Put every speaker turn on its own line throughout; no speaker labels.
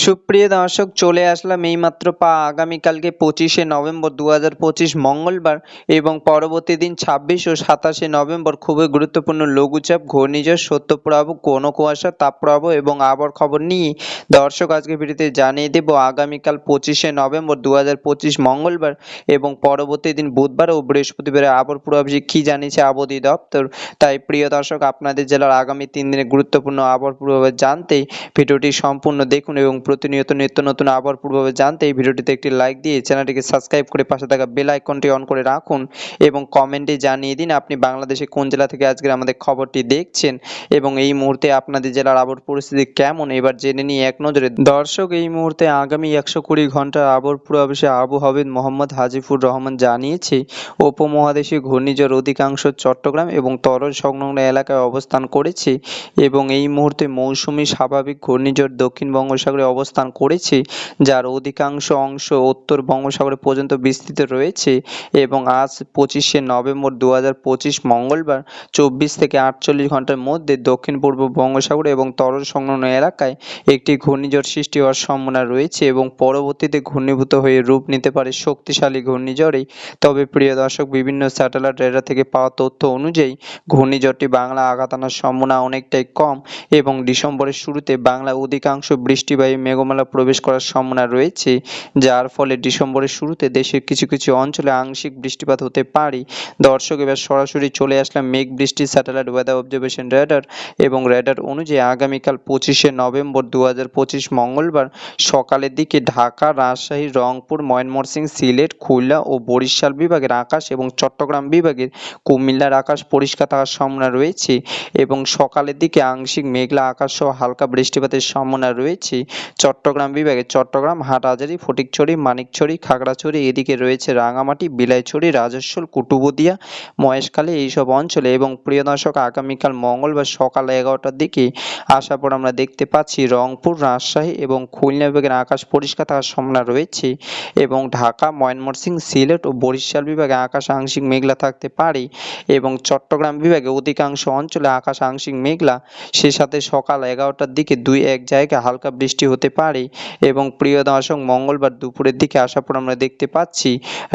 সুপ্রিয় দর্শক, চলে আসলাম এইমাত্র পা আগামীকালকে পঁচিশে নভেম্বর দু পঁচিশ মঙ্গলবার এবং পরবর্তী দিন ছাব্বিশ ও সাতাশে নভেম্বর খুবই গুরুত্বপূর্ণ লঘুচাপ, ঘূর্ণিঝড়, সত্যপ্রবাহ ঘন কুয়াশা, তাপপ্রবাহ এবং আবহাওয়ার খবর নিয়ে দর্শক আজকে ভিডিওতে জানিয়ে দেব আগামীকাল পঁচিশে নভেম্বর দু পঁচিশ মঙ্গলবার এবং পরবর্তী দিন বুধবার ও বৃহস্পতিবার আবহাওয়ার পূর্বাভাসে কী জানিয়েছে আবহাওয়া দপ্তর তাই প্রিয় দর্শক, আপনাদের জেলার আগামী তিন দিনের গুরুত্বপূর্ণ আবহাওয়ার পূর্বাভাস জানতে ভিডিওটি সম্পূর্ণ দেখুন এবং প্রতিনিয়ত নিত্য নতুন আবহাওয়ার পূর্বাভাস জানতে এই ভিডিওটিতে একটি লাইক দিয়ে চ্যানেলটিকে সাবস্ক্রাইব করে পাশে থাকা বেল আইকনটি অন করে রাখুন এবং কমেন্টে জানিয়ে দিন আপনি বাংলাদেশে কোন জেলা থেকে আজকের আমাদের খবরটি দেখছেন এবং এই মুহূর্তে আপনাদের জেলার আবহাওয়ার পরিস্থিতি কেমন? এবার জেনে নিয়ে এক নজরে। দর্শক, এই মুহূর্তে আগামী একশো কুড়ি ঘণ্টার আবহাওয়ার পূর্বাভাসে আবহাওয়াবিদ মোহাম্মদ হাজিফুর রহমান জানিয়েছে উপমহাদেশীয় ঘূর্ণিঝড় অধিকাংশ চট্টগ্রাম এবং তরল সংলগ্ন এলাকায় অবস্থান করেছে এবং এই মুহূর্তে মৌসুমি স্বাভাবিক ঘূর্ণিঝড় দক্ষিণ বঙ্গোপসাগরে অবস্থান করেছে, যার অধিকাংশ অংশ উত্তর বঙ্গোপসাগর পর্যন্ত বিস্তৃত রয়েছে এবং আজ পঁচিশে নভেম্বর দু হাজার পঁচিশ মঙ্গলবার চব্বিশ থেকে আটচল্লিশ ঘণ্টার মধ্যে দক্ষিণ পূর্ব বঙ্গোপসাগর এবং তরল সংলগ্ন এলাকায় একটি ঘূর্ণিঝড় সৃষ্টি হওয়ার সম্ভাবনা রয়েছে এবং পরবর্তীতে ঘূর্ণীভূত হয়ে রূপ নিতে পারে শক্তিশালী ঘূর্ণিঝড়ে। তবে প্রিয় দর্শক, বিভিন্ন স্যাটেলাইট রেডার থেকে পাওয়া তথ্য অনুযায়ী ঘূর্ণিঝড়টি বাংলা আঘাত আনার সম্ভাবনা অনেকটাই কম এবং ডিসেম্বরের শুরুতে বাংলা অধিকাংশ বৃষ্টিবাহী মেঘমালা প্রবেশ করার সম্ভাবনা রয়েছে, যার ফলে ডিসেম্বরের শুরুতে দেশের কিছু কিছু অঞ্চলে আংশিক বৃষ্টিপাত হতে পারে। দর্শক, এবার সরাসরি চলে আসলাম মেঘ বৃষ্টি স্যাটেলাইট ওয়েদার অবজারভেশন রেডার এবং রেডার অনুযায়ী আগামীকাল পঁচিশে নভেম্বর দু হাজার পঁচিশ মঙ্গলবার সকালের দিকে ঢাকা, রাজশাহী, রংপুর, ময়মনসিংহ, সিলেট, খুলনা ও বরিশাল বিভাগের আকাশ এবং চট্টগ্রাম বিভাগের কুমিল্লার আকাশ পরিষ্কার থাকার সম্ভাবনা রয়েছে এবং সকালের দিকে আংশিক মেঘলা আকাশ সহ হালকা বৃষ্টিপাতের সম্ভাবনা রয়েছে। চট্টগ্রাম বিভাগে চট্টগ্রাম, হাটহাজারী, ফটিকছড়ি, মানিকছড়ি, খাগড়াছড়ি, এদিকে রয়েছে রাঙামাটি, বিলাইছড়ি, রাজস্বল, কুটুবদিয়া, মহেশখালী এইসব অঞ্চলে এবং প্রিয় দর্শক, আগামীকাল মঙ্গলবার সকাল এগারোটার দিকে আসার পর আমরা দেখতে পাচ্ছি রংপুর, রাজশাহী এবং খুলনা বিভাগের আকাশ পরিষ্কার থাকার সম্ভাবনা রয়েছে এবং ঢাকা, ময়মনসিংহ, সিলেট ও বরিশাল বিভাগে আকাশ আংশিক মেঘলা থাকতে পারে এবং চট্টগ্রাম বিভাগে অধিকাংশ অঞ্চলে আকাশ আংশিক মেঘলা। সে সাথে সকাল এগারোটার দিকে দুই এক জায়গায় হালকা বৃষ্টি হতে পারে এবং প্রিয় দর্শক, মঙ্গলবার দুপুরের দিকে আসার পর আমরা দেখতে পাচ্ছি,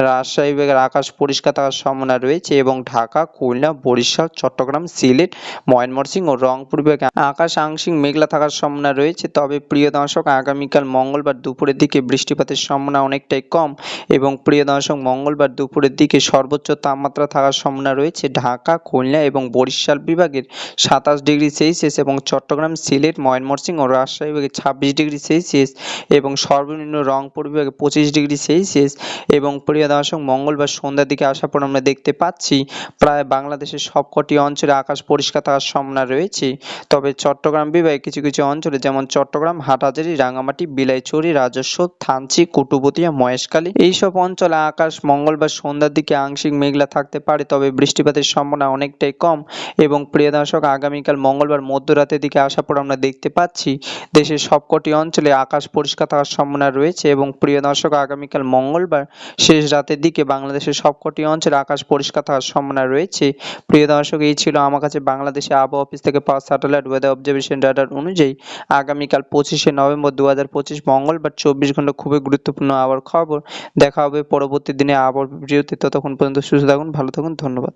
রাজশাহী বিভাগের আকাশ পরিষ্কার থাকার সম্ভাবনা রয়েছে এবং ঢাকা, খুলনা, বরিশাল, চট্টগ্রাম, সিলেট, ময়মনসিংহ ও রংপুর বিভাগে আকাশ আংশিক মেঘলা থাকার সম্ভাবনা রয়েছে। তবে প্রিয় দর্শক, আগামীকাল মঙ্গলবার দুপুরের দিকে বৃষ্টিপাতের সম্ভাবনা অনেকটাই কম এবং প্রিয় দর্শক, মঙ্গলবার দুপুরের দিকে সর্বোচ্চ তাপমাত্রা থাকার সম্ভাবনা রয়েছে। ঢাকা, খুলনা এবং বরিশাল বিভাগের সাতাশ ডিগ্রি সেলসিয়াস এবং চট্টগ্রাম, সিলেট, ময়মনসিংহ ও রাজশাহী বিভাগে ছাব্বিশ ডিগ্রি সেলসিয়াস এবং সর্বনিম্ন রংপুর বিভাগে পঁচিশ ডিগ্রি সেলসিয়াস এবং প্রিয় দর্শক মঙ্গলবার সন্ধ্যার দিকে আসার পর আমরা দেখতে পাচ্ছি প্রায় বাংলাদেশের সবকটি অঞ্চলে আকাশ পরিষ্কার থাকার সম্ভাবনা রয়েছে। তবে চট্টগ্রাম বিভাগে কিছু কিছু অঞ্চলে যেমন চট্টগ্রাম, হাটহাজারী রাঙামাটি বিলাইছড়ি রাজস্ব, থানচি, কুটুবতিয়া, মহেশখালী, এইসব অঞ্চলে আকাশ মঙ্গলবার সন্ধ্যার দিকে আংশিক মেঘলা থাকতে পারে, তবে বৃষ্টিপাতের সম্ভাবনা অনেকটাই কম এবং প্রিয় দর্শক, আগামীকাল মঙ্গলবার মধ্যরাতের দিকে আসার পর আমরা দেখতে পাচ্ছি দেশের সবকটি অঞ্চলে আকাশ পরিষ্কার থাকার সম্ভাবনা রয়েছে এবং প্রিয় দর্শক, আগামীকাল মঙ্গলবার শেষ রাতের দিকে বাংলাদেশের সবকটি অঞ্চলে আকাশ পরিষ্কার থাকার সম্ভাবনা রয়েছে। প্রিয় দর্শক, এই ছিল আমার কাছে বাংলাদেশে আবহাওয়া অফিস থেকে পাওয়া স্যাটেলাইট ওয়েদার অবজারভেশন রাডার অনুযায়ী আগামীকাল পঁচিশে নভেম্বর দু হাজার পঁচিশ মঙ্গলবার চব্বিশ ঘণ্টা খুবই গুরুত্বপূর্ণ আবার খবর। দেখা হবে পরবর্তী দিনে আবার ভিডিওতে ততক্ষণ পর্যন্ত সুস্থ থাকুন, ভালো থাকুন, ধন্যবাদ।